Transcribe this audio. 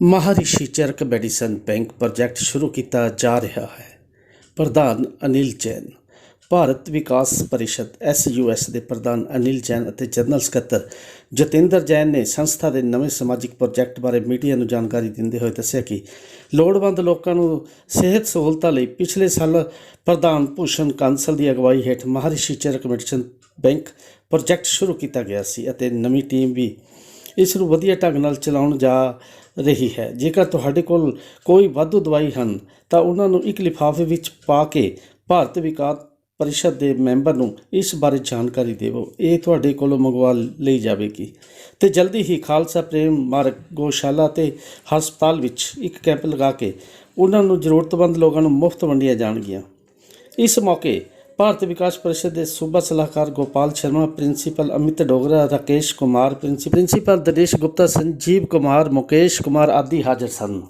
Maharishi Charak medicine bank project ਸ਼ੁਰੂ ਕੀਤਾ ਜਾ ਰਿਹਾ ਹੈ। ਪ੍ਰਧਾਨ ਅਨਿਲ ਜੈਨ, ਭਾਰਤ ਵਿਕਾਸ ਪਰਿਸ਼ਦ ਐਸਯੂਐਸ ਦੇ ਪ੍ਰਧਾਨ ਅਨਿਲ ਜੈਨ ਅਤੇ ਜਨਰਲ ਸਕੱਤਰ ਜਤਿੰਦਰ ਜੈਨ ਨੇ ਸੰਸਥਾ ਦੇ ਨਵੇਂ ਸਮਾਜਿਕ ਪ੍ਰੋਜੈਕਟ ਬਾਰੇ ਮੀਡੀਆ ਨੂੰ ਜਾਣਕਾਰੀ ਦਿੰਦੇ ਹੋਏ ਦੱਸਿਆ ਕਿ ਲੋੜਵੰਦ ਲੋਕਾਂ ਨੂੰ ਸਿਹਤ ਸਹੂਲਤਾਂ ਲਈ ਪਿਛਲੇ ਸਾਲ ਪ੍ਰਧਾਨ ਭੂਸ਼ਣ ਕਾਂਸਲ ਦੀ ਅਗਵਾਈ ਹੇਠ Maharishi Charak medicine bank project ਸ਼ੁਰੂ ਕੀਤਾ ਗਿਆ ਸੀ ਅਤੇ ਨਵੀਂ ਟੀਮ ਵੀ ਇਸ ਨੂੰ ਵਧੀਆ ਢੰਗ ਨਾਲ ਚਲਾਉਣ ਜਾ ਰਹੀ ਹੈ। ਜੇਕਰ ਤੁਹਾਡੇ ਕੋਲ ਕੋਈ ਵਾਧੂ ਦਵਾਈ ਹਨ, ਤਾਂ ਉਹਨਾਂ ਨੂੰ ਇੱਕ ਲਿਫਾਫੇ ਵਿੱਚ ਪਾ ਕੇ ਭਾਰਤ ਵਿਕਾਸ ਪਰਿਸ਼ਦ ਦੇ ਮੈਂਬਰ ਨੂੰ ਇਸ ਬਾਰੇ ਜਾਣਕਾਰੀ ਦੇਵੋ। ਇਹ ਤੁਹਾਡੇ ਕੋਲੋਂ ਮੰਗਵਾ ਲਈ ਜਾਵੇਗੀ। ਤੇ ਜਲਦੀ ਹੀ ਖਾਲਸਾ ਪ੍ਰੇਮ ਮਾਰਗ ਗੋਸ਼ਾਲਾ ਤੇ ਹਸਪਤਾਲ ਵਿੱਚ ਇੱਕ ਕੈਂਪ ਲਗਾ ਕੇ ਉਹਨਾਂ ਨੂੰ ਜ਼ਰੂਰਤਮੰਦ ਲੋਕਾਂ ਨੂੰ ਮੁਫਤ ਵੰਡੀਆਂ ਜਾਣਗੀਆਂ। ਇਸ ਮੌਕੇ ਭਾਰਤ ਵਿਕਾਸ ਪਰਿਸ਼ਦ ਦੇ ਸੂਬਾ ਸਲਾਹਕਾਰ ਗੋਪਾਲ ਸ਼ਰਮਾ, ਪ੍ਰਿੰਸੀਪਲ ਅਮਿਤ ਡੋਗਰਾ, ਰਾਕੇਸ਼ ਕੁਮਾਰ, ਪ੍ਰਿੰਸੀਪਲ ਦਰੇਸ਼ ਗੁਪਤਾ, ਸੰਜੀਵ ਕੁਮਾਰ, ਮੁਕੇਸ਼ ਕੁਮਾਰ ਆਦਿ ਹਾਜ਼ਰ ਸਨ।